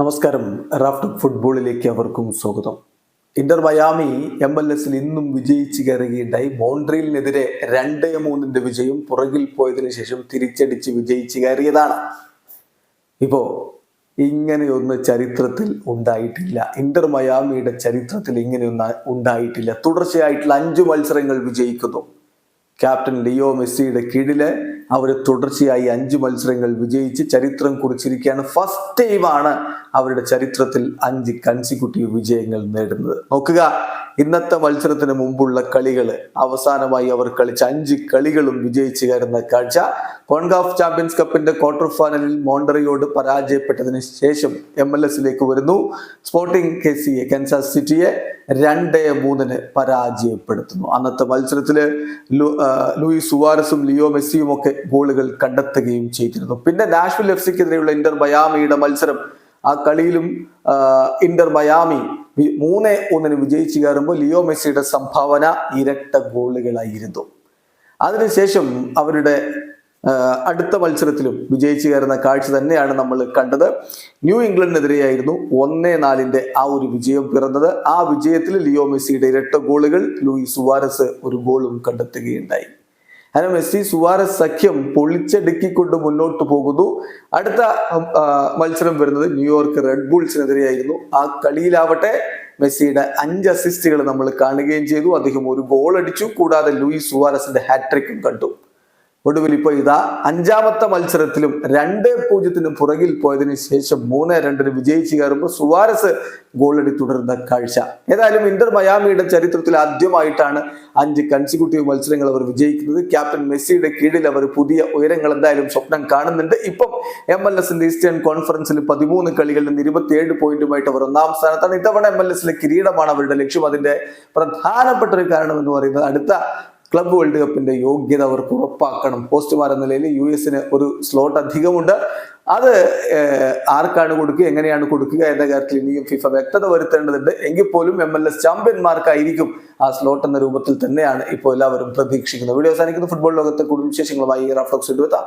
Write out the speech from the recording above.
നമസ്കാരം. റാഫ്റ്റ് ഫുട്ബോളിലേക്ക് അവർക്കും സ്വാഗതം. ഇന്റർ മയാമി എം എൽ എസിൽ ഇന്നും വിജയിച്ച് കയറുകയുണ്ടായി. ബോണ്ടറിയിലിനെതിരെ രണ്ട് മൂന്നിന്റെ വിജയം പുറകിൽ പോയതിനു ശേഷം തിരിച്ചടിച്ച് വിജയിച്ച് കയറിയതാണ്. ഇപ്പോ ഇങ്ങനെയൊന്ന് ചരിത്രത്തിൽ ഉണ്ടായിട്ടില്ല. ഇന്റർ മയാമിയുടെ ചരിത്രത്തിൽ ഇങ്ങനെയൊന്ന് ഉണ്ടായിട്ടില്ല. തുടർച്ചയായിട്ടുള്ള അഞ്ചു മത്സരങ്ങൾ വിജയിക്കുന്നു. ക്യാപ്റ്റൻ ലിയോ മെസ്സിയുടെ കീഴിൽ അവർ തുടർച്ചയായി അഞ്ച് മത്സരങ്ങൾ വിജയിച്ച് ചരിത്രം കുറിച്ചിരിക്കുകയാണ്. ഫസ്റ്റ് ടൈമാണ് അവരുടെ ചരിത്രത്തിൽ അഞ്ച് കൺസിക്യൂട്ടീവ് വിജയങ്ങൾ നേടുന്നത്. നോക്കുക ഇന്നത്തെ മത്സരത്തിന് മുമ്പുള്ള കളികൾ അവസാനമായി അവർ കളിച്ച അഞ്ച് കളികളും വിജയിച്ചു കയറുന്ന കാഴ്ച. കോൺഗാഫ് ചാമ്പ്യൻസ് കപ്പിന്റെ ക്വാർട്ടർ ഫൈനലിൽ മോണ്ടറിയോട് പരാജയപ്പെട്ടതിന് ശേഷം എം എൽ എസിലേക്ക് വരുന്നു. സ്പോർട്ടിംഗ് കെ എ കൻസാസ് സിറ്റിയെ രണ്ട് മൂന്നിന് പരാജയപ്പെടുത്തുന്നു. അന്നത്തെ മത്സരത്തിൽ ലൂയിസ് സുവാരസും ലിയോ മെസ്സിയും ഒക്കെ ഗോളുകൾ കണ്ടെത്തുകയും ചെയ്തിരുന്നു. പിന്നെ നാഷ്വിൽ എഫ് സിക്കെതിരെയുള്ള ഇന്റർ മയാമിയുടെ മത്സരം. ആ കളിയിലും ഇന്റർ മയാമി മൂന്ന് ഒന്നിന് വിജയിച്ചു കയറുമ്പോൾ ലിയോ മെസ്സിയുടെ സംഭാവന ഇരട്ട ഗോളുകളായിരുന്നു. അതിനുശേഷം അവരുടെ അടുത്ത മത്സരത്തിലും വിജയിച്ചു കയറുന്ന കാഴ്ച തന്നെയാണ് നമ്മൾ കണ്ടത്. ന്യൂ ഇംഗ്ലണ്ടിനെതിരെയായിരുന്നു ഒന്നേ നാലിന്റെ ആ ഒരു വിജയം പിറന്നത്. ആ വിജയത്തിൽ ലിയോ മെസ്സിയുടെ ഇരട്ട ഗോളുകൾ ലൂയി സുവാരസ് ഒരു ഗോളും കണ്ടെത്തുകയുണ്ടായി. അങ്ങനെ മെസ്സി സുവാരസ് സഖ്യം പൊളിച്ചടുക്കിക്കൊണ്ട് മുന്നോട്ട് പോകുന്നു. അടുത്ത മത്സരം വരുന്നത് ന്യൂയോർക്ക് റെഡ് ബുൾസിനെതിരെയായിരുന്നു. ആ കളിയിലാവട്ടെ മെസ്സിയുടെ അഞ്ച് അസിസ്റ്റുകൾ നമ്മൾ കാണുകയും ചെയ്തു. അദ്ദേഹം ഒരു ഗോൾ അടിച്ചു കൂടാതെ ലൂയിസ് സുവാരസിന്റെ ഹാട്രിക്കും കണ്ടു. ഒടുവിൽ ഇപ്പൊ ഇതാ അഞ്ചാമത്തെ മത്സരത്തിലും രണ്ട് പൂജ്യത്തിന് പുറകിൽ പോയതിന് ശേഷം മൂന്ന് രണ്ടിന് വിജയിച്ച് കയറുമ്പോൾ സുവാരസ് ഗോളടി തുടരുന്ന കാഴ്ച. ഏതായാലും ഇന്റർ മയാമിയുടെ ചരിത്രത്തിൽ ആദ്യമായിട്ടാണ് അഞ്ച് കൺസിക്യൂട്ടീവ് മത്സരങ്ങൾ അവർ വിജയിക്കുന്നത്. ക്യാപ്റ്റൻ മെസ്സിയുടെ കീഴിൽ അവർ പുതിയ ഉയരങ്ങൾ എന്തായാലും സ്വപ്നം കാണുന്നുണ്ട്. ഇപ്പം എം എൽ എസിന്റെ ഈസ്റ്റേൺ കോൺഫറൻസിൽ പതിമൂന്ന് കളികളിൽ നിന്ന് ഇരുപത്തിയേഴ് പോയിന്റുമായിട്ട് അവർ ഒന്നാം സ്ഥാനത്താണ്. ഇത്തവണ എം എൽ എസിലെ കിരീടമാണ് അവരുടെ ലക്ഷ്യം. അതിന്റെ പ്രധാനപ്പെട്ട ഒരു കാരണം എന്ന് പറയുന്നത് അടുത്ത ക്ലബ് വേൾഡ് കപ്പിന്റെ യോഗ്യത അവർക്ക് ഉറപ്പാക്കണം. പോസ്റ്റുമാർ എന്ന നിലയിൽ യു എസിന് ഒരു സ്ലോട്ട് അധികമുണ്ട്. അത് ആർക്കാണ് കൊടുക്കുക എങ്ങനെയാണ് കൊടുക്കുക എന്ന കാര്യത്തിൽ ഇനിയും ഫിഫ വ്യക്തത വരുത്തേണ്ടതുണ്ട്. എങ്കിൽ പോലും എം എൽ എസ് ചാമ്പ്യന്മാർക്കായിരിക്കും ആ സ്ലോട്ട് എന്ന രൂപത്തിൽ തന്നെയാണ് ഇപ്പോൾ എല്ലാവരും പ്രതീക്ഷിക്കുന്നത്. വീഡിയോ അവസാനിക്കുന്ന. ഫുട്ബോൾ ലോകത്തെ കൂടുതൽ വിശേഷങ്ങളുമായി റഫ്ലക്സ് എത്താം.